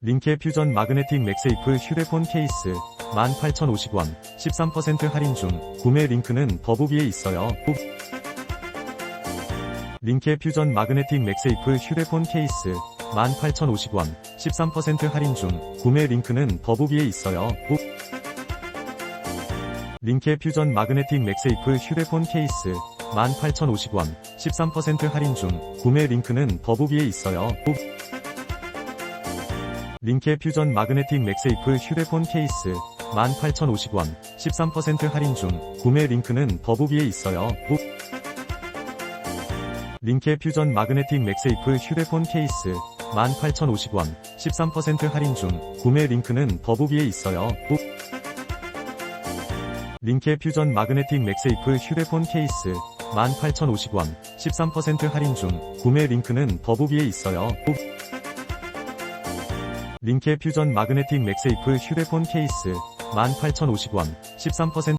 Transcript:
링케 퓨전 마그네틱 맥세이프 휴대폰 케이스 18,050원 13% 할인 중 구매 링크는 더보기에 있어요. 링케 퓨전 마그네틱 맥세이프 휴대폰 케이스 18,050원 13% 할인 중 구매 링크는 더보기에 있어요. 링케 퓨전 마그네틱 맥세이프 휴대폰 케이스 18,050원 13% 할인 중 구매 링크는 더보기에 있어요. 링케 퓨전 마그네틱 맥세이프 휴대폰 케이스 18,050원 13% 할인 중 구매 링크는 더보기에 있어요. 링케 퓨전 마그네틱 맥세이프 휴대폰 케이스 18,050원 13% 할인 중 구매 링크는 더보기에 있어요. 링케 퓨전 마그네틱 맥세이프 휴대폰 케이스 18,050원 13% 할인 중 구매 링크는 더보기에 있어요. 링케 퓨전 마그네틱 맥세이프 휴대폰 케이스 18,050원 13%